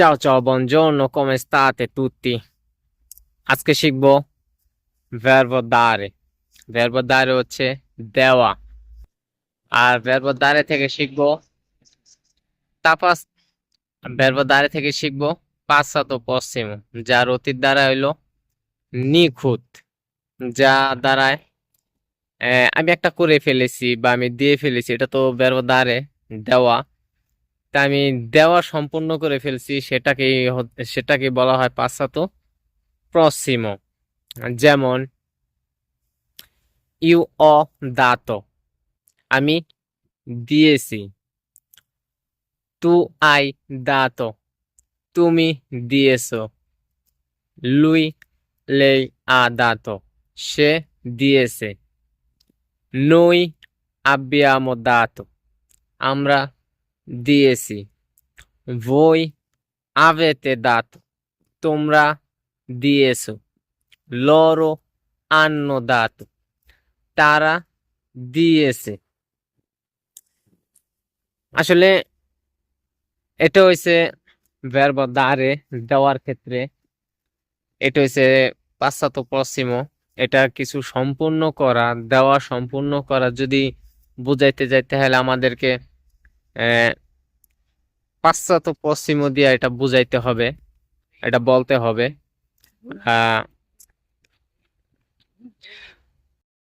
Ciao ciao, buongiorno, come state tutti? আজকে শিখব verbo dare verbo dare হচ্ছে দেওয়া আর verbo dare থেকে শিখব তাপাস verbo dare থেকে শিখব passato prossimo যার অতীত দ্বারা হইল নিখুঁত যা দ্বারায় আমি একটা করে ফেলেছি বা আমি দিয়ে ফেলেছি এটা তো verbo dare দেওয়া তা আমি দেওয়া সম্পূর্ণ করে ফেলছি, সেটাকে সেটাকে বলা হয় পাসাতো প্রসিমো। যেমন, ইউ অ দাতো। আমি দিয়েছি। তু আই দাতো। তুমি দিয়েছ। লুই লেই আ দাতো। সে দিয়েছে। নই আব্বিয়ামো দাতো। আমরা দিয়েছি। বই আবেতে dato তোমরা দিয়েছ। লরো আন্ন dato তারা দিয়েছে। আসলে এটা হইছে verbo dare দেওয়ার ক্ষেত্রে। এটা হইছে পাশ্চাত্য পশ্চিম। এটা কিছু সম্পূর্ণ করা, দেওয়া সম্পূর্ণ করা যদি বুঝাইতে যাইতে তাহলে আমাদেরকে পাশ্চাত্য পশ্চিম দিয়ে এটা বুঝাইতে হবে এটা বলতে হবে।